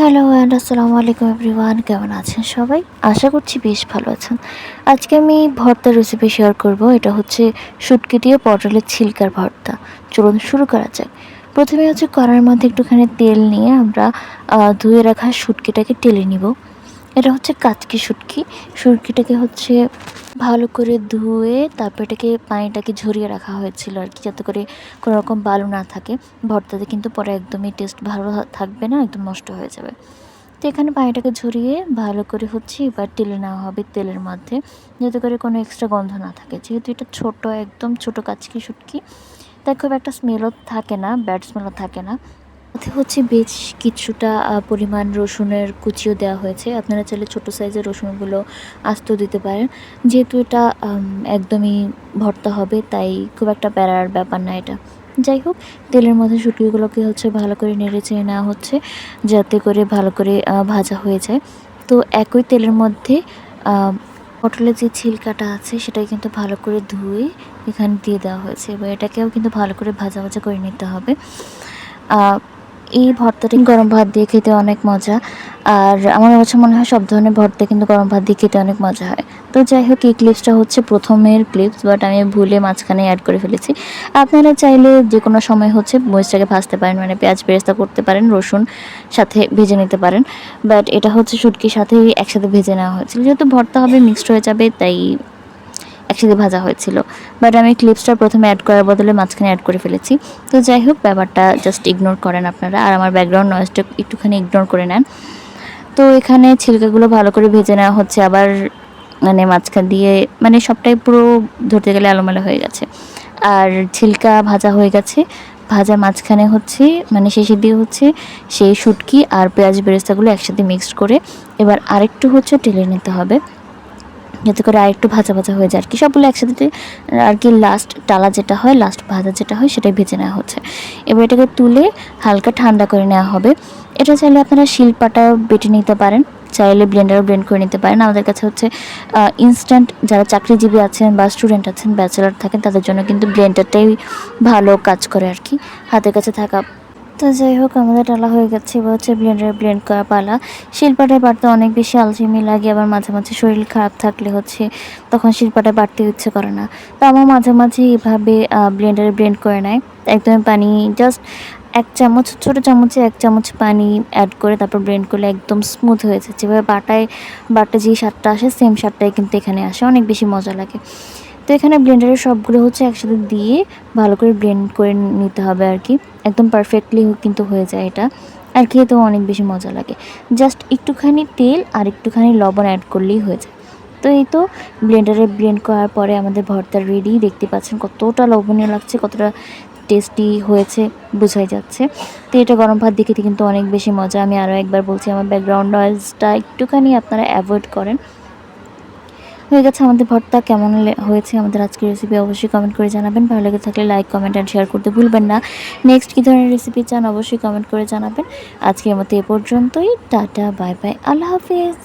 Hello and আসসালামু আলাইকুম everyone কেমন আছেন সবাই? আশা করছি বেশ ভালো আছেন। আজকে আমি ভর্তার রেসিপি শেয়ার করব। এটা হচ্ছে শুটকি দিয়ে পটলের ছিলকার ভর্তা। চলুন শুরু করা যাক। প্রথমে হচ্ছে কড়ার মধ্যে একটুখানি তেল নিয়ে আমরা ধুয়ে রাখা শুটকিটাকে টেলে নিব। এটা হচ্ছে কাচকি শুটকি। শুটকিটাকে হচ্ছে ভালো করে ধুয়ে তারপর এটাকে পানিটাকে ঝরিয়ে রাখা হয়েছিল আর কি, যাতে করে কোনো রকম বালু না থাকে। ভর্তাতে কিন্তু পরে একদমই টেস্ট ভালো থাকবে না, একদম নষ্ট হয়ে যাবে। তো এখানে পানিটাকে ঝরিয়ে ভালো করে হচ্ছে এবার তেলে নেওয়া হবে তেলের মধ্যে, যাতে করে কোনো এক্সট্রা গন্ধ না থাকে। যেহেতু এটা ছোট, একদম ছোট কাচকি শুটকি তাই খুব একটা স্মেলও থাকে না ব্যাড স্মেলও থাকে না। সাথে হচ্ছে বেশ কিছুটা পরিমাণ রসুনের কুচিও দেওয়া হয়েছে। আপনারা চাইলে ছোটো সাইজের রসুনগুলো আস্ত দিতে পারেন। যেহেতু এটা একদমই ভর্তা হবে, তাই খুব একটা প্যারার ব্যাপার না এটা। যাই হোক, তেলের মধ্যে শুটকিগুলোকে হচ্ছে ভালো করে নেড়ে চেড়ে নেওয়া হচ্ছে, যাতে করে ভালো করে ভাজা হয়ে যায়। তো একই তেলের মধ্যে পটলের যে ছিলকাটা আছে সেটাকে কিন্তু ভালো করে ধুয়ে এখানে দিয়ে দেওয়া হয়েছে। এবার এটাকেও কিন্তু ভালো করে ভাজা ভাজা করে নিতে হবে। এই ভর্তাটা গরম ভাত দিয়ে খেতে অনেক মজা। আর আমার কাছে মনে হয় সব ধরনের ভর্তা কিন্তু গরম ভাত দিয়ে খেতে অনেক মজা হয়। তো যাই হোক, এই ক্লিপসটা হচ্ছে প্রথমের ক্লিপস বাট আমি ভুলে মাঝখানে অ্যাড করে ফেলেছি। আপনারা চাইলে যে কোনো সময় হচ্ছে মরিচটাকে ভাজতে পারেন মানে পেঁয়াজ বেরেস্তা করতে পারেন, রসুন সাথে ভেজে নিতে পারেন। বাট এটা হচ্ছে শুটকির সাথেই একসাথে ভেজে নেওয়া হয়েছিল। যেহেতু ভর্তা হবে মিক্সড হয়ে যাবে, তাই একসাথে ভাজা হয়েছিল। বাট আমি ক্লিপসটা প্রথমে অ্যাড করার বদলে মাঝখানে অ্যাড করে ফেলেছি। তো যাই হোক, ব্যাপারটা জাস্ট ইগনোর করেন আপনারা। আর আমার ব্যাকগ্রাউন্ড নয়েজটা একটুখানি ইগনোর করে নেন। তো এখানে ছিলকাগুলো ভালো করে ভেজে নেওয়া হচ্ছে। আবার মানে মাঝখান দিয়ে মানে সবটাই পুরো ধরতে গেলে এলোমেলো হয়ে গেছে। আর ছিলকা ভাজা হয়ে গেছে। ভাজা মাঝখানে হচ্ছে মানে শেষে দিয়ে হচ্ছে সেই শুটকি আর পেঁয়াজ বেরেস্তাগুলো একসাথে মিক্সড করে এবার আরেকটু হচ্ছে টেলে নিতে হবে। যাতে করে আরেকটু ভাজা ভাজা হয়ে যায়। আর কি সবগুলো একসাথে আর কি লাস্ট টালা যেটা হয় লাস্ট ভাজা যেটা হয়, সেটাই ভেজে নেওয়া হচ্ছে। এবার এটাকে তুলে হালকা ঠান্ডা করে নেওয়া হবে। এটা চাইলে আপনারা শিলপাটাও বেটে নিতে পারেন। চাইলে ব্লেন্ডারও ব্লেন্ড করে নিতে পারেন। আমাদের কাছে হচ্ছে ইনস্ট্যান্ট যারা চাকরিজীবী আছেন বা স্টুডেন্ট আছেন ব্যাচেলার থাকেন, তাদের জন্য কিন্তু ব্লেন্ডারটাই ভালো কাজ করে আর কি। হাতের কাছে থাকা তো যাই হোক, আমাদের টালা হয়ে গেছে। এবার হচ্ছে ব্লেন্ডারে ব্লেন্ড করা পালা। শিলপাটায় বাড়তে অনেক বেশি আলসেমি লাগে, আবার মাঝে মাঝে শরীর খারাপ থাকলে হচ্ছে তখন শিলপাটায় বাড়তে ইচ্ছে করে না। তো আমার মাঝে মাঝে এভাবে ব্লেন্ডারে ব্লেন্ড করে নেয়। একদম পানি জাস্ট এক চামচ, ছোটো চামচে এক চামচ পানি অ্যাড করে তারপর ব্লেন্ড করলে একদম স্মুথ হয়েছে যেভাবে বাটায়, বাটা যেই স্বাদটা আসে সেম স্বাদটাই কিন্তু এখানে আসে। অনেক বেশি মজা লাগে। তো এখানে ব্লেন্ডারের সবগুলো হচ্ছে একসাথে দিয়ে ভালো করে ব্লেন্ড করে নিতে হবে আর কি। একদম পারফেক্টলি কিন্তু হয়ে যায় এটা। আর খেতেও অনেক বেশি মজা লাগে। জাস্ট একটুখানি তেল আর একটুখানি লবণ অ্যাড করলেই হয়ে যায়। তো এই তো ব্লেন্ডারে ব্লেন্ড করার পরে আমাদের ভর্তা রেডি দেখতে পাচ্ছেন কতটা লবণীয় লাগছে, কতটা টেস্টি হয়েছে, বোঝাই যাচ্ছে। তো এটা গরম ভাত দিয়ে কিন্তু অনেক বেশি মজা। আমি আরও একবার বলছি, আমার ব্যাকগ্রাউন্ড নয়েজটা একটুখানি আপনারা অ্যাভয়েড করেন। হয়ে গেছে আমাদের ভর্তা, কেমন হয়েছে আমাদের আজকের রেসিপি অবশ্যই কমেন্ট করে জানাবেন। ভালো লেগে থাকলে লাইক কমেন্ট অ্যান্ড শেয়ার করতে ভুলবেন না। নেক্সট কী ধরনের রেসিপি চান অবশ্যই কমেন্ট করে জানাবেন। আজকের মতো এ পর্যন্তই। টাটা বাই বাই আল্লাহ হাফিজ।